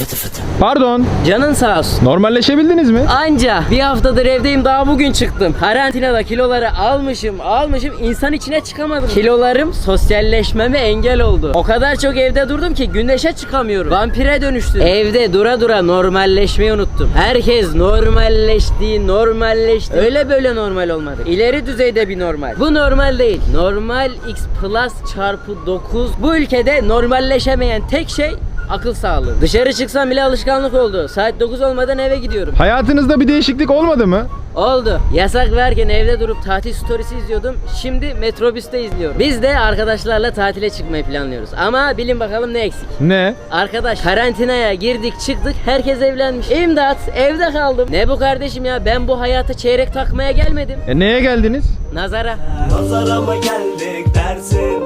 fıtı fıtı. Pardon. Canın sağ olsun. Normalleşebildiniz mi? Anca bir haftadır evdeyim daha bugün çıktım. Karantinada kiloları almışım almışım insan içine çıkamadım. Kilolarım sosyalleşmeme engel oldu. O kadar çok evde durdum ki güneşe çıkamıyorum. Vampire dönüştüm. Evde dura dura normalleşmeyi unuttum. Herkes normalleşti, normalleşti. Öyle böyle normal olmadı. İleri düzeyde bir normal. Bu normal değil. Normal x plus çarpı 9. Bu ülkede normalleşemeyen tek şey akıl sağlığı. Dışarı çıksam bile alışkanlık oldu. Saat 9 olmadan eve gidiyorum. Hayatınızda bir değişiklik olmadı mı? Oldu. Yasak verken evde durup tatil storiesi izliyordum. Şimdi metrobüste izliyorum. Biz de arkadaşlarla tatile çıkmayı planlıyoruz. Ama bilin bakalım ne eksik. Ne? Arkadaş karantinaya girdik çıktık herkes evlenmiş. İmdat evde kaldım. Ne bu kardeşim ya ben bu hayata çeyrek takmaya gelmedim. E neye geldiniz? Nazara. Nazara mı geldik dersin?